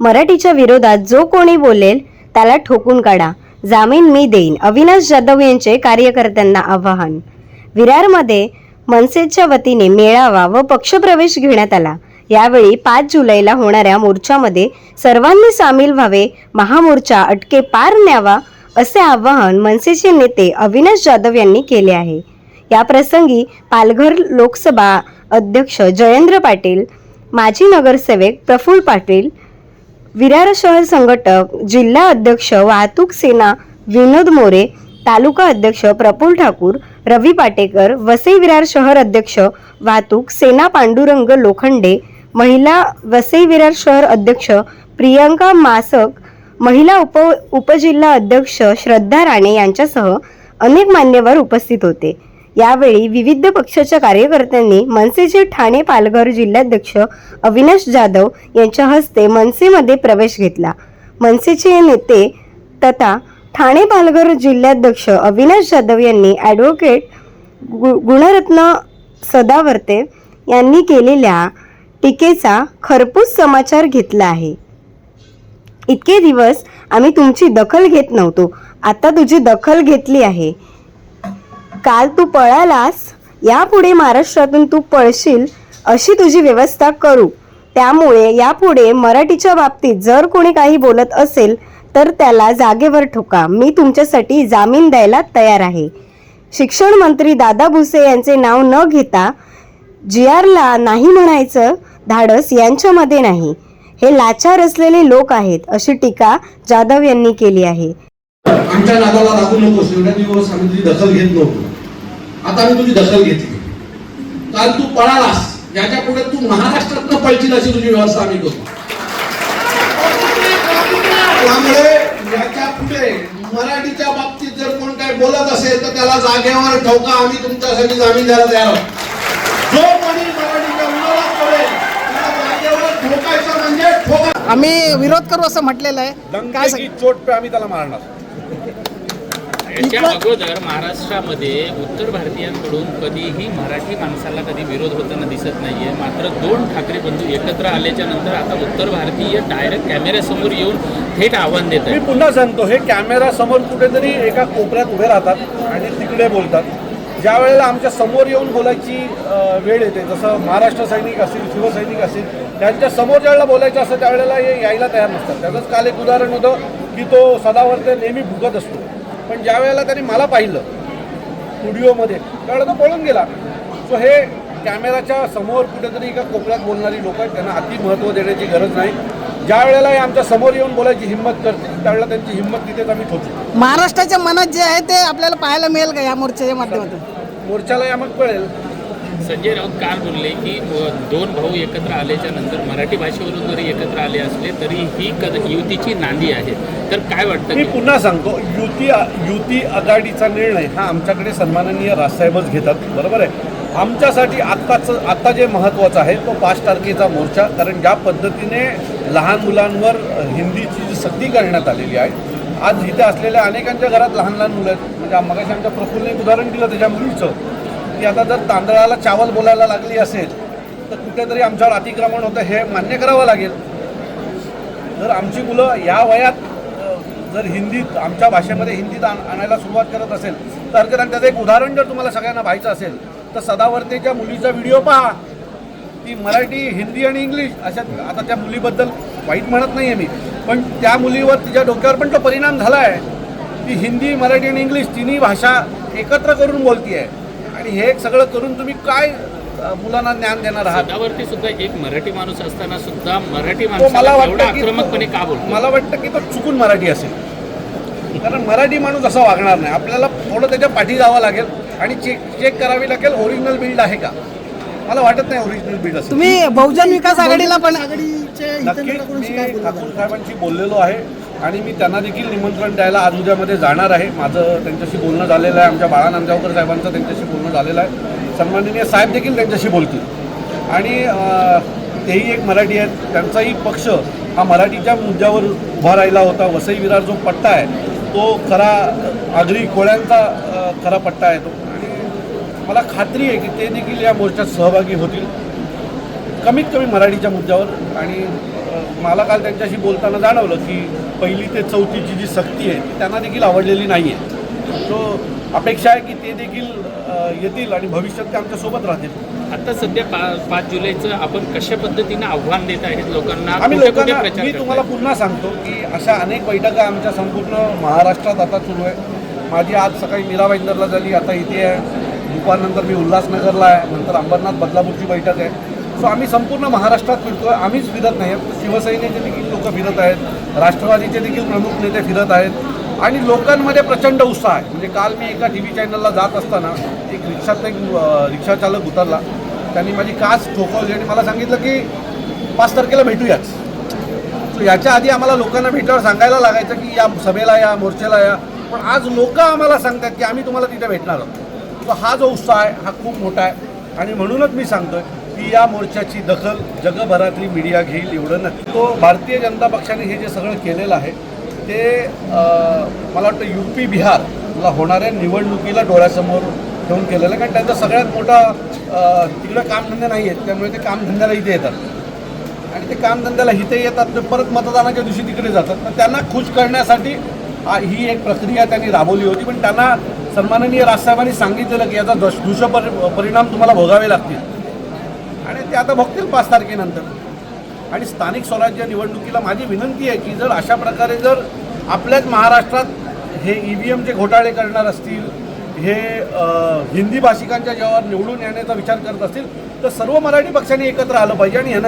मराठीच्या विरोधात जो कोणी बोलेल त्याला ठोकून काढा. जामीन मी देईन. अविनाश जाधव यांचे कार्यकर्त्यांना आवाहन. विरारमध्ये मनसेच्या वतीने मेळावा व पक्षप्रवेश घेण्यात आला. यावेळी पाच जुलैला होणाऱ्या मोर्चामध्ये सर्वांनी सामील व्हावे महामोर्चा अटके पार न्यावा असे आवाहन मनसेचे नेते अविनाश जाधव यांनी केले आहे. या प्रसंगी पालघर लोकसभा अध्यक्ष जयेंद्र पाटील माजी नगरसेवक प्रफुल्ल पाटील विरार शहर संघटक जिल्हा अध्यक्ष वाहतूक सेना विनोद मोरे तालुका अध्यक्ष प्रफुल ठाकूर रवी पाटेकर वसई विरार शहर अध्यक्ष वाहतूक सेना पांडुरंग लोखंडे महिला वसई विरार शहर अध्यक्ष प्रियंका मासक महिला उप उपजिल्हा अध्यक्ष श्रद्धा राणे यांच्यासह अनेक मान्यवर उपस्थित होते. यावेळी विविध पक्षाच्या कार्यकर्त्यांनी मनसेचे ठाणे पालघर जिल्हाध्यक्ष अविनाश जाधव यांच्या हस्ते मनसेमध्ये प्रवेश घेतला. मनसेचे नेते तथा ठाणे पालघर जिल्हाध्यक्ष अविनाश जाधव यांनी ॲडव्होकेट गु गुणरत्न सदावर्ते यांनी केलेल्या टीकेचा खरपूस समाचार घेतला आहे. इतके दिवस आम्ही तुमची दखल घेत नव्हतो. आता तुझी दखल घेतली आहे. काल तू पळालास यापुढे महाराष्ट्रातून तू पळशील अशी तुझी व्यवस्था करू. त्यामुळे यापुढे मराठीच्या बाबतीत जर कोणी काही बोलत असेल तर त्याला जागेवर ठोका. मी तुमच्यासाठी जामीन द्यायला तयार आहे. शिक्षण मंत्री दादा भुसे यांचे नाव न घेता जी आरला नाही म्हणायचं धाडस यांच्यामध्ये नाही. हे लाचार असलेले लोक आहेत अशी टीका जाधव यांनी केली आहे. आमच्या नादाला लागू नको. एवढ्या दखल घेत नव्हतो. आता आम्ही तुझी दखल घेतली. काल तू पळालास याच्यापुढे तू महाराष्ट्रात पळशील अशी तुझी व्यवस्था आम्ही करू त्यामुळे याच्यापुढे मराठीच्या बाबतीत जर कोण काही बोलत असेल तर त्याला जागेवर ठोका आम्ही तुमच्यासाठी जामीन द्यायला तयार आहोत जो कोणी मराठीच्या विरोधात बोलेल त्याला जागेवर ठोकायचं म्हणजे ठोका. आम्ही विरोध करू असं म्हटलेलं आहे. काय सांग- चोट पे आम्ही त्याला मारणार. याच्या अगोदर महाराष्ट्रामध्ये उत्तर भारतीयांकडून कधीही मराठी माणसाला कधी विरोध होताना दिसत नाहीये. मात्र दोन ठाकरे बंधू एकत्र आल्याच्यानंतर आता उत्तर भारतीय डायरेक्ट कॅमेऱ्यासमोर येऊन थेट आव्हान देत मी पुन्हा सांगतो हे कॅमेरा समोर कुठेतरी एका कोपऱ्यात उभे राहतात आणि तिकडे बोलतात. ज्या वेळेला आमच्यासमोर येऊन बोलायची वेळ येते जसं महाराष्ट्र सैनिक असतील शिवसैनिक असतील त्यांच्यासमोर ज्यावेळेला बोलायचं असतं त्यावेळेला हे यायला तयार नसतात. त्याचंच काल एक उदाहरण होतं की तो सदावर्ते नेहमी भुगत असतो. पण ज्या वेळेला त्यांनी मला पाहिलं स्टुडिओमध्ये त्यावेळेला तो पळून गेला. सो हे कॅमेराच्या समोर कुठेतरी एका कोपऱ्यात बोलणारी लोक आहेत त्यांना अति महत्त्व देण्याची गरज नाही. ज्या वेळेला हे आमच्यासमोर येऊन बोलायची हिंमत करतील त्यावेळेला त्यांची हिंमत तिथेच आम्ही ठोकू महाराष्ट्राच्या मनात जे आहे ते आपल्याला पाहायला मिळेल का या मोर्चाच्या माध्यमातून? मोर्चाला यामत कळेल. संजय राऊत काल बोलले की दोन भाऊ एकत्र आल्याच्यानंतर मराठी भाषेवरून जरी एकत्र आले असले तरी ही कद युतीची नांदी आहे. तर काय वाटतं मी पुन्हा सांगतो युती युती आघाडीचा निर्णय हा आमच्याकडे सन्माननीय राजसाहेबच घेतात. बरोबर आहे? आमच्यासाठी आत्ताचं आत्ता जे महत्त्वाचं आहे तो पाच तारखेचा मोर्चा कारण ज्या पद्धतीने लहान मुलांवर हिंदीची जी सक्ती करण्यात आलेली आहे आज इथे असलेल्या अनेकांच्या घरात लहान लहान मुलं आहेत. म्हणजे मगाशी आमच्या प्रफुल्लने एक उदाहरण दिलं त्याच्या मुलीचं की आता जर तांदळाला चावल बोलायला लागली असेल तर कुठेतरी आमच्यावर अतिक्रमण होतं हे मान्य करावं लागेल. जर आमची मुलं या वयात जर हिंदीत आमच्या भाषेमध्ये हिंदीत आण आणायला सुरुवात करत असेल तर हरकत आणि त्याचं एक उदाहरण जर तुम्हाला सगळ्यांना पाहायचं असेल तर सदावर्तेच्या मुलीचा व्हिडिओ पहा. ती मराठी हिंदी आणि इंग्लिश अशा आता त्या मुलीबद्दल वाईट म्हणत नाही आहे मी पण त्या मुलीवर तिच्या डोक्यावर पण तो परिणाम झाला आहे ती हिंदी मराठी आणि इंग्लिश तिन्ही भाषा एकत्र करून बोलती आहे आणि हे सगळं करून तुम्ही काय मुलांना ज्ञान देणार आहात? सदावरती सुद्धा एक मराठी माणूस असताना सुद्धा मराठी तो मला माणसाला एवढा वाटतं की आक्रमकपणे का बोलतो मला वाटतं की तो चुकून मराठी असेल. कारण मराठी माणूस असा वागणार नाही. आपल्याला थोडं त्याच्या पाठी जावं लागेल आणि चेक चेक करावी लागेल ओरिजिनल बिल्ड आहे का? मला वाटत नाही ओरिजिनल बिल्ड असेल. तुम्ही बहुजन विकास आघाडीला पण नक्कीच मी ठाकूर साहेबांशी बोललेलो आहे. आणि मी त्यांना देखील निमंत्रण द्यायला आज उद्यामध्ये जाणार आहे. माझं त्यांच्याशी बोलणं झालेलं आहे. आमच्या बाळा नांदगावकर साहेबांचं त्यांच्याशी बोलणं झालेलं आहे. सन्माननीय साहेब देखील त्यांच्याशी बोलतील. आणि तेही एक मराठी आहेत. त्यांचाही पक्ष हा मराठीच्या मुद्द्यावर उभा राहिला होता. वसई विरार जो पट्टा आहे तो खरा आगरी कोळ्यांचा खरा पट्टा आहे तो. आणि मला खात्री आहे की ते देखील या मोर्चात सहभागी होतील. कमीत कमी मराठीच्या मुद्द्यावर. आणि मला काल त्यांच्याशी बोलताना जाणवलं की पहिली ते चौथीची जी सक्ती आहे ती त्यांना देखील आवडलेली नाही आहे सो अपेक्षा आहे की ते देखील येतील आणि भविष्यात ते आमच्यासोबत राहतील. आता सध्या पा पाच जुलैचं आपण कशा पद्धतीनं आव्हान देत आहेत लोकांना? आम्ही लोकांना मी? तुम्हाला पुन्हा सांगतो की अशा अनेक बैठका आमच्या संपूर्ण महाराष्ट्रात आता सुरू आहे माझी आज सकाळी मीरा भाईंदरला झाली आता इथे आहे. दुपारनंतर मी उल्हासनगरला आहे नंतर अंबरनाथ बदलापूरची बैठक आहे. सो आम्ही संपूर्ण महाराष्ट्रात फिरतो आहे आम्हीच फिरत नाही. शिवसेनेचे देखील लोक फिरत आहेत. राष्ट्रवादीचे देखील प्रमुख नेते फिरत आहेत. आणि लोकांमध्ये प्रचंड उत्साह आहे. म्हणजे काल मी एका टी व्ही चॅनलला जात असताना एक रिक्षात एक रिक्षाचालक उतरला. त्यांनी माझी काच ठोकवली आणि मला सांगितलं की पाच तारखेला भेटूयाच. सो याच्या आधी आम्हाला लोकांना भेटल्यावर सांगायला लागायचं की या सभेला या मोर्चेला या. पण आज लोक आम्हाला सांगतात की आम्ही तुम्हाला तिथे भेटणार आहोत. हा जो उत्साह आहे हा खूप मोठा आहे. आणि म्हणूनच मी सांगतोय की या मोर्चाची दखल जगभरातली मीडिया घेईल एवढं नक्की. तो भारतीय जनता पक्षाने हे जे सगळं केलेलं आहे ते मला वाटतं यू पी बिहारला होणाऱ्या निवडणुकीला डोळ्यासमोर ठेवून केलेलं आहे. कारण त्यांचा सगळ्यात मोठा तिकडं कामधंदे नाही आहेत त्यामुळे ते कामधंद्याला इथे येतात. आणि ते कामधंद्याला इथे येतात ते परत मतदानाच्या दिवशी तिकडे जातात. पण त्यांना खुश करण्यासाठी ही एक प्रक्रिया त्यांनी राबवली होती. पण त्यांना सन्माननीय राजसाहेबांनी सांगितलेलं की याचा दश दुष्परि परिणाम तुम्हाला भोगावे लागतील. आणि ते आता बघतील पाच तारखेनंतर. आणि स्थानिक स्वराज्य निवडणुकीला माझी विनंती आहे की जर अशा प्रकारे जर आपल्याच महाराष्ट्रात हे ई व्ही एमचे घोटाळे करणार असतील हे हिंदी भाषिकांच्या जेव्हा निवडून येण्याचा विचार करत असतील तर सर्व मराठी पक्षांनी एकत्र आलं पाहिजे आणि ह्यांना